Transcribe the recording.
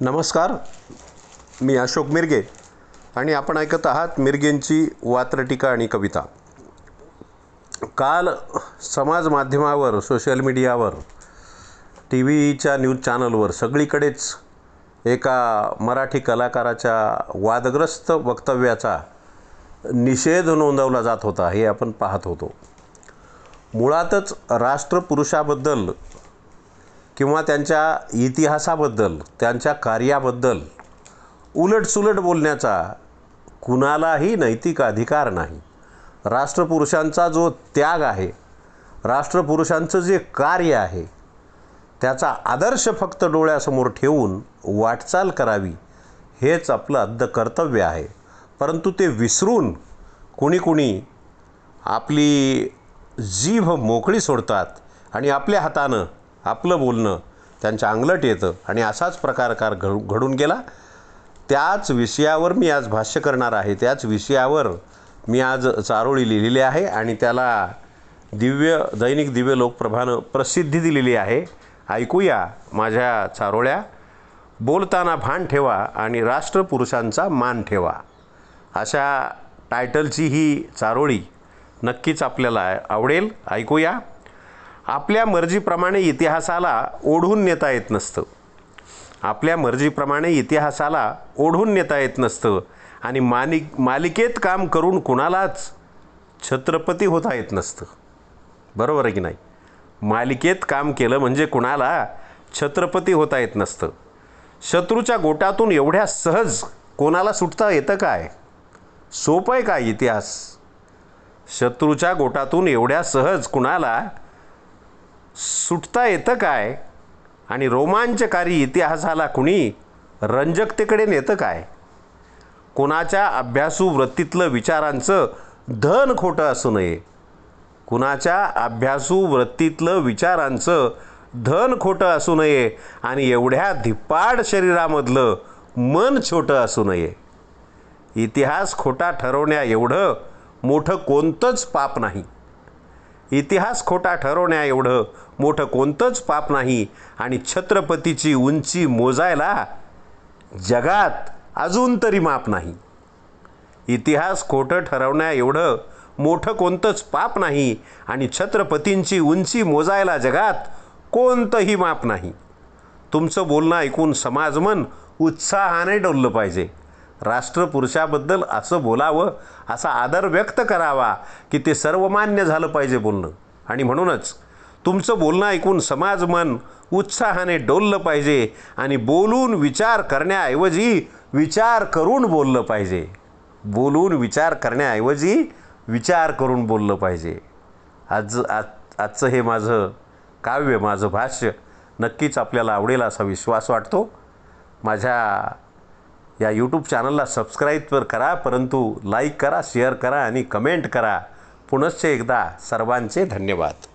नमस्कार. मी अशोक मिरगे आणि आपण ऐकत आहात मिरगेंची वात्रटिका आणि कविता. काल समाज माध्यमावर सोशल मीडियावर टी व्हीच्या न्यूज चॅनलवर सगळीकडेच एका मराठी कलाकाराच्या वादग्रस्त वक्तव्याचा निषेध नोंदवला जात होता हे आपण पाहत होतो. मुळातच राष्ट्रपुरुषाबद्दल किंवा त्यांच्या इतिहासाबद्दल त्यांच्या कार्याबद्दल उलटसुलट बोलण्याचा कुणालाही नैतिक अधिकार नाही. राष्ट्रपुरुषांचा जो त्याग आहे राष्ट्रपुरुषांचं जे कार्य आहे त्याचा आदर्श फक्त डोळ्यासमोर ठेवून वाटचाल करावी हेच आपलं अद्ध कर्तव्य आहे. परंतु ते विसरून कुणी कुणी आपली जीभ मोकळी सोडतात आणि आपल्या हातानं आपलं बोलणं त्यांच्या अंगलट येतं आणि असाच प्रकार कार घडू घडून गेला. त्याच विषयावर मी आज भाष्य करणार आहे. त्याच विषयावर मी आज चारोळी लिहिलेली आहे आणि त्याला दिव्य दैनिक दिव्य लोकप्रभानं प्रसिद्धी दिलेली आहे. ऐकूया माझ्या चारोळ्या. बोलताना भान ठेवा आणि राष्ट्रपुरुषांचा मान ठेवा. अशा टायटलची ही चारोळी नक्कीच आपल्याला आवडेल. ऐकूया. आपल्या मर्जीप्रमाणे इतिहासाला ओढून नेता येत नसतं. आपल्या मर्जीप्रमाणे इतिहासाला ओढून नेता येत नसतं. आणि मानिक मालिकेत काम करून कुणालाच छत्रपती होता येत नसतं. बरोबर आहे की नाही? मालिकेत काम केलं म्हणजे कुणाला छत्रपती होता येत नसतं. शत्रूच्या गोटातून एवढ्या सहज कोणाला सुटता येतं काय? सोपं आहे काय इतिहास? शत्रूच्या गोटातून एवढ्या सहज कुणाला सुटता येतं काय? आणि रोमांचकारी इतिहासाला कुणी रंजकतेकडे नेतं काय? कुणाच्या अभ्यासू वृत्तीतलं विचारांचं धन खोटं असू नये. कुणाच्या अभ्यासू वृत्तीतलं विचारांचं धन खोटं असू नये आणि एवढ्या धिप्पाड शरीरामधलं मन छोटं असू नये. इतिहास खोटा ठरवण्या एवढं मोठं कोणतंच पाप नाही. इतिहास खोटा ठरवण्या एवढं. मोठं कोणतंच पाप नाही. आणि छत्रपतीची उंची मोजायला जगात अजून तरी माप नाही. इतिहास खोटं ठरवण्या एवढं. मोठं कोणतंच पाप नाही. आणि छत्रपतींची उंची मोजायला जगात कोणतंही माप नाही. तुमचं बोलणं ऐकून समाजमन उत्साहाने डोललं पाहिजे. राष्ट्रपुरुषाबद्दल असं बोलावं असा आदर व्यक्त करावा की ते सर्वमान्य झालं पाहिजे बोलणं. आणि म्हणूनच तुमचं बोलणं ऐकून समाज मन उत्साहाने डोललं पाहिजे आणि बोलून विचार करण्याऐवजी विचार करून बोललं पाहिजे. बोलून विचार करण्याऐवजी विचार करून बोललं पाहिजे. आज आज आजचं हे माझं काव्य माझं भाष्य नक्कीच आपल्याला आवडेल असा विश्वास वाटतो. माझ्या या यूट्यूब चॅनलला सबस्क्राईब तर करा परंतु लाईक करा शेअर करा आणि कमेंट करा. पुनश्च एकदा सर्वांचे धन्यवाद.